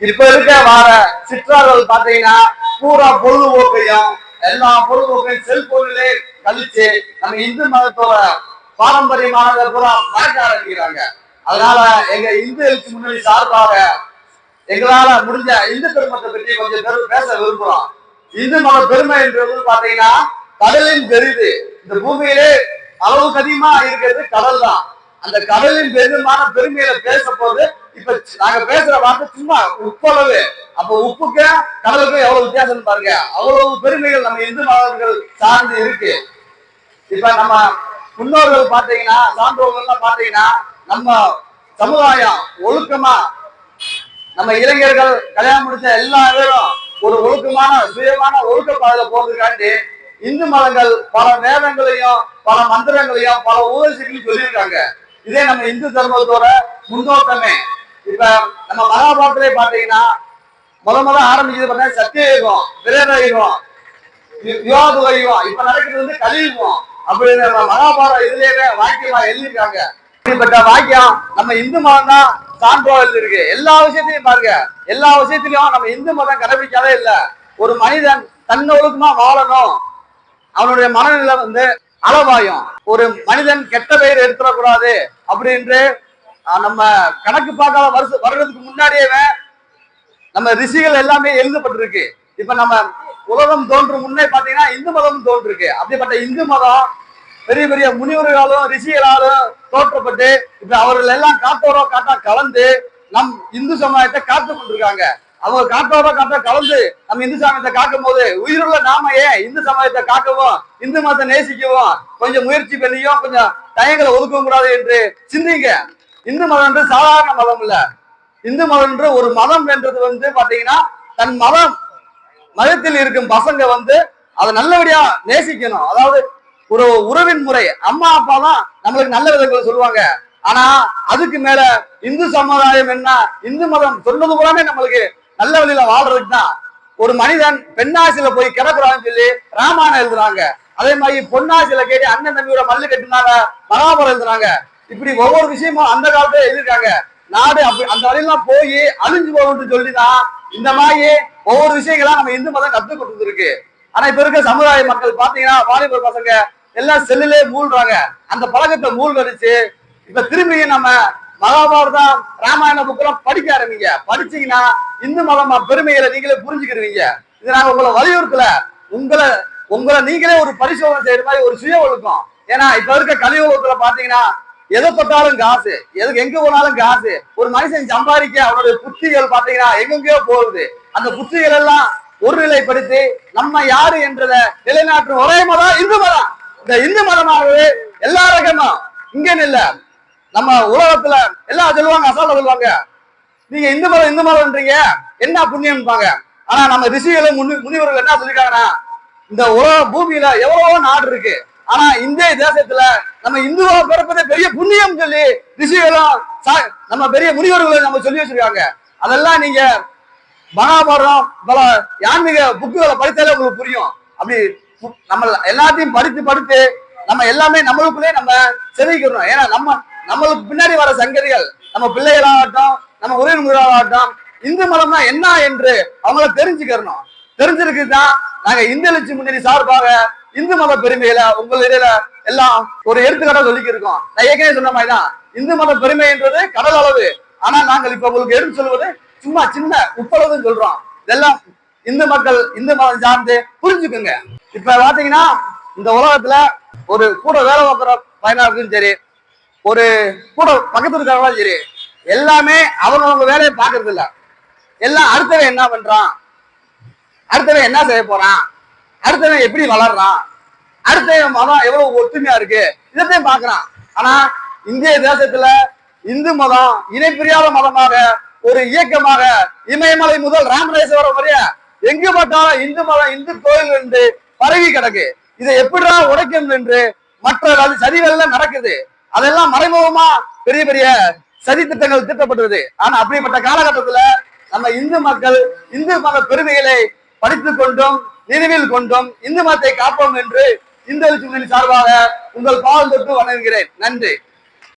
இப்ப இருக்க வார சிற்றார்கள் பாத்தீங்கன்னா பூரா பொழுதுபோக்கையும் எல்லா பொழுதுபோக்கையும் செல்போனிலே கழிச்சு நம்ம இந்து மதத்தோட பாரம்பரியமானதை பூரா மறக்க ஆரம்பிக்கிறாங்க. அதனால எங்க இந்து எழுச்சி முன்னணி சார்பாக எங்களால முடிஞ்ச இந்து பெருமத்தை பற்றி கொஞ்சம் பேர் பேச விரும்புறோம். இந்து மத பெருமை என்றது பாத்தீங்கன்னா கடலின் பெரிது இந்த பூமியிலே அளவுக்கு அதிகமா இருக்கிறது கடல் தான் அந்த கடலின் பெருமான பெருமையில பேச போது இப்ப நாங்க பேசுற வார்த்தை சும்மா உப்பளவு. அப்ப உப்புக்கு கடலுக்கு எவ்வளவு வித்தியாசம் பாருங்க. அவ்வளவு பெருமைகள் நம்ம இந்து மதங்கள் சார்ந்து இருக்கு. இப்ப நம்ம முன்னோர்கள் பாத்தீங்கன்னா சான்றோர்கள் எல்லாம் பாத்தீங்கன்னா நம்ம சமுதாயம் ஒழுக்கமா நம்ம இளைஞர்கள் கல்யாணம் முடிச்ச எல்லா பேரும் ஒரு ஒழுக்கமான சுயமான ஒழுக்க பாதையில போறதுக்காண்டி இந்து மதங்கள் பல வேதங்களையும் பல மந்திரங்களையும் பல உபதேசங்களையும் சொல்லியிருக்காங்க. இதே நம்ம இந்து தர்மத்தோட முன்னோட்டமே. இப்ப நம்ம மகாபாரத்திலே பாத்தீங்கன்னா முத முத ஆரம்பிச்சது பார்த்தீங்கன்னா சத்தியயுகம் பிரேதயுகம் யுவாதுக யுகம் இப்ப நடக்கிறது வந்து கலியுகம். அப்படி நம்ம மகாபாரத இதுலயே வாக்கியமா எழுதியிருக்காங்க. இப்படிப்பட்ட வாக்கியம் நம்ம இந்து மதம் தான் சான்றோ எழுதிருக்கு எல்லா விஷயத்தையும் பாருங்க. எல்லா விஷயத்திலையும் நம்ம இந்து மதம் கடைபிடிக்காதே இல்ல. ஒரு மனிதன் தன்னை ஒழுக்கமா வாழணும். அவனுடைய மனநிலை வந்து அளவாயும். ஒரு மனிதன் கெட்ட பெயர் எடுத்துடக்கூடாது அப்படின்று நம்ம கணக்கு பார்க்காத வருஷ வருடத்துக்கு முன்னாடியே நம்ம ரிஷிகள் எல்லாமே எழுதப்பட்டிருக்கு. இப்ப நம்ம உலகம் தோன்றும் முன்னே பாத்தீங்கன்னா இந்து மதம் தோன்றிருக்கு. அப்படிப்பட்ட இந்து மதம் பெரிய பெரிய முனிவர்களாலும் ரிஷிகளாலும் தோற்றப்பட்டு இப்ப அவர்கள் எல்லாம் காத்தோரோ காட்டா கலந்து நம் இந்து சமுதாயத்தை காத்து கொண்டிருக்காங்க. அவங்க காத்தோரோ காட்டா கலந்து நம்ம இந்து சமயத்தை காக்கும் போது உயிருள்ள நாம ஏன் இந்து சமயத்தை காக்கவும் இந்து மதத்தை நேசிக்கவும் கொஞ்சம் முயற்சி பண்ணியும் கொஞ்சம் தயங்களை ஒதுக்கவும் கூடாது என்று சிந்திங்க. இந்து மதம் என்று சாதாரண மதம் இல்ல. இந்து மதம் என்று ஒரு மதம் என்றது வந்து பாத்தீங்கன்னா தன் மதம் மதத்தில் இருக்கும் பசங்க வந்து அதை நல்லபடியா நேசிக்கணும். அதாவது ஒரு உறவின் முறை. அம்மா அப்பா தான் நம்மளுக்கு நல்ல விதங்களை சொல்லுவாங்க. ஆனா அதுக்கு மேல இந்து சமுதாயம் என்ன? இந்து மதம் சொன்னது கூடமே நம்மளுக்கு நல்ல வழியில வாழ்றதுக்கு தான். ஒரு மனிதன் பெண்ணாசில போய் கிடக்குறான்னு சொல்லி ராமாயணம் எழுதுறாங்க. அதே மாதிரி பொன்னாசில கேட்டு அண்ணன் தம்பியோட மல்லு கட்டினாங்க மகாபாரம் எழுதுறாங்க. இப்படி ஒவ்வொரு விஷயமும் அந்த காலத்துல எழுதியிருக்காங்க. நாடு அப்படி அந்த வழியெல்லாம் போய் அழிஞ்சு போகும்னு சொல்லிதான் இந்த மாதிரி ஒவ்வொரு விஷயங்களா நம்ம இந்து மதம் கத்து கொடுத்துருக்கு. ஆனா இப்ப இருக்க சமுதாய மக்கள் பாத்தீங்கன்னா வாலிபர் பசங்க எல்லாம் செல்லுலே மூழ்றாங்க. அந்த பழக்கத்தை மூழ்கடிச்சு இப்ப திரும்பி நம்ம மகாபாரதம் ராமாயண புக்கெல்லாம் படிக்க ஆரம்பிங்க. படிச்சீங்கன்னா இந்து மதம் பெருமைகளை நீங்களே புரிஞ்சுக்கிடுவீங்க இது நாங்க உங்களை வலியுறுத்தல. உங்களை உங்களை நீங்களே ஒரு பரிசோதனை செய்யற மாதிரி ஒரு சுய ஒழுக்கம். ஏன்னா இப்ப இருக்க கலியுகத்துல பாத்தீங்கன்னா எதை பட்டாலும் காசு. எதுக்கு எங்க போனாலும் காசு. ஒரு மனுஷன் சம்பாதிக்க அவனுடைய புத்திகள் பாத்தீங்கன்னா எங்கெங்கயோ போகுது. அந்த புத்திகள் எல்லாம் ஒருநிலைப்படுத்தி நம்ம யாரு என்றத நிலைநாட்டும் ஒரே மதம் இந்து மதம். இந்த இந்து மதமானது எல்லா ரகமும் இங்க இல்ல. நம்ம உலகத்துல எல்லாம் சொல்லுவாங்க அசால்ட்டா சொல்லுவாங்க. நீங்க இந்து மதம் இந்து மதம்ன்றீங்க என்ன புண்ணியம்பாங்க? ஆனா நம்ம ரிஷிகளும் முனி முனிவர்கள் என்ன சொல்லிருக்காங்கன்னா இந்த உலக பூமியில எவ்வளவோ நாடு இருக்கு. ஆனா இந்திய தேசத்துல நம்ம இந்துவா பிறப்பதே பெரிய புண்ணியம் சொல்லி ரிஷிகளும் சா- நம்ம பெரிய முனிவர்களும் நம்ம சொல்லி வச்சிருக்காங்க. அதெல்லாம் நீங்க மகாபாரதம் பல யான்மீக புக்குகளை படித்தாலே உங்களுக்கு புரியும். அப்படி நம்ம எல்லாத்தையும் படித்து படித்து நம்ம எல்லாமே நம்மளுக்குள்ளே நம்ம செதுக்கிறோம் ஏன்னா நம்ம நம்மளுக்கு பின்னாடி வர சங்கதிகள் நம்ம பிள்ளைகளாகட்டும் நம்ம உறவினர்களாகட்டும் இந்து மதம்னா என்ன என்று அவங்கள தெரிஞ்சுக்கிறணும். தெரிஞ்சிருக்கு தான் நாங்க இந்து எழுச்சி முன்னணி சார்பாக இந்து மத பெருமையில உங்கள் இடையில எல்லாம் ஒரு எடுத்துக்காட்டா சொல்லிக்க இருக்கோம் நான் ஏற்கனவே சொன்ன மாதிரி தான் இந்து மத பெருமை என்றது கடல் அளவு. ஆனா நாங்கள் இப்ப உங்களுக்கு எடுத்து சொல்வது சும்மா சின்ன உப்பளவுன்னு சொல்றோம். இதெல்லாம் இந்து மக்கள் இந்து மதம் சார்ந்து புரிஞ்சுக்குங்க. இப்ப பாத்தீங்கன்னா இந்த உலகத்துல ஒரு கூட வேலை பார்க்குற பயனாளருக்கும் சரி ஒரு கூட பக்கத்து இருக்கிறவங்களும் சரி எல்லாமே அவங்கவங்க வேலையை பார்க்கறது இல்ல. எல்லாம் அடுத்தவன் என்ன பண்றான்? அடுத்தவன் என்ன செய்ய போறான்? அடுத்தவன் எப்படி வளர்றான்? அடுத்தவன் மதம் எவ்வளவு ஒத்துமையா இருக்கு? இதத்தையும் பாக்குறான் ஆனா இந்திய தேசத்துல இந்து மதம் இணைப்பிரியாத மதமாக ஒரு இயக்கமாக இமயமலை முதல் ராமநேஸ்வரம் வரைய எங்கு பார்த்தாலும் இந்து மதம் இந்து கோயில் என்று பரவி கிடக்கு. இதை எப்படிடா உடைக்கும் என்று மற்ற வழி- சதிகள்லாம் நடக்குது. அதெல்லாம் மறைமுகமா பெரிய பெரிய சதி திட்டங்கள் திட்டப்பட்டது. ஆனா அப்படிப்பட்ட காலகட்டத்துல நம்ம இந்து மக்கள் இந்து மத பெருமைகளை படித்துக் கொண்டும் நினைவில் கொண்டும் இந்து மதத்தை காப்போம் என்று இந்த சார்பாக உங்கள் பால் தொட்டு வணங்குகிறேன். நன்றி.